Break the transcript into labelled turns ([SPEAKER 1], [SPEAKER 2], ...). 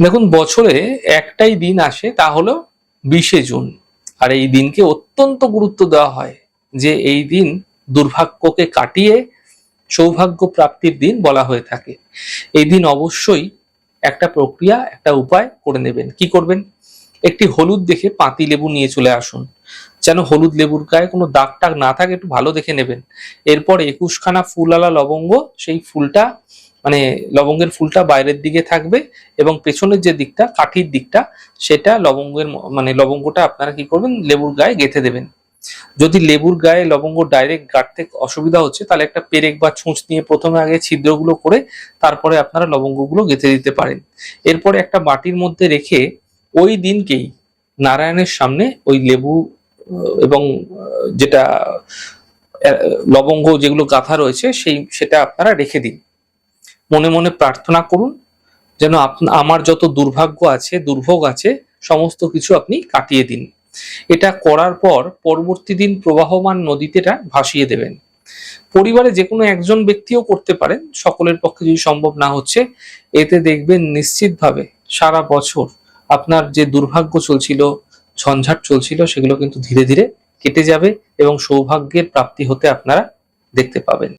[SPEAKER 1] দেখুন, বছরে একটাই দিন আসে, তা হলো বিশে জুন। আর এই দিনকে অত্যন্ত গুরুত্ব দেওয়া হয় যে এই দিন দুর্ভাগ্যকে কাটিয়ে সৌভাগ্য প্রাপ্তির দিন বলা হয়ে থাকে। এই দিন অবশ্যই একটা প্রক্রিয়া, একটা উপায় করে নেবেন। কি করবেন? একটি হলুদ দেখে পাতি লেবু নিয়ে চলে আসুন। যেন হলুদ লেবুর গায়ে কোনো দাগ টাগ না থাকে, একটু ভালো দেখে নেবেন। এরপর একুশখানা ফুলালা লবঙ্গ, সেই ফুলটা মানে লবঙ্গের ফুলটা বাইরের দিকে থাকবে এবং পেছনের যে দিকটা, কাঠির দিকটা, সেটা লবঙ্গের মানে লবঙ্গটা আপনারা কি করবেন? লেবুর গায়ে গেঁথে দেবেন। যদি লেবুর গায়ে লবঙ্গ ডাইরেক্ট গাঁটতে অসুবিধা হচ্ছে, তাহলে একটা পেরেক বা ছুঁচ নিয়ে প্রথমে আগে ছিদ্রগুলো করে তারপরে আপনারা লবঙ্গগুলো গেঁথে দিতে পারেন। এরপরে একটা বাটির মধ্যে রেখে ওই দিনকেই নারায়ণের সামনে ওই লেবু এবং যেটা লবঙ্গ যেগুলো গাঁথা রয়েছে, সেই, সেটা আপনারা রেখে দিন। মনে মনে প্রার্থনা করুন যেন আমার যত দুর্ভাগ্য আছে, দুর্ভোগ আছে, সমস্ত কিছু আপনি কাটিয়ে দিন। এটা করার পর পরবর্তী দিন প্রবাহমান নদীতে এটা ভাসিয়ে দেবেন। পরিবারে যে কোনো একজন ব্যক্তিও করতে পারেন, সকলের পক্ষে যদি সম্ভব না হচ্ছে, এতে দেখবেন নিশ্চিতভাবে সারা বছর আপনার যে দুর্ভাগ্য চলছিল, ঝঞ্ঝাট চলছিল, সেগুলো কিন্তু ধীরে ধীরে কেটে যাবে এবং সৌভাগ্যের প্রাপ্তি হতে আপনারা দেখতে পাবেন।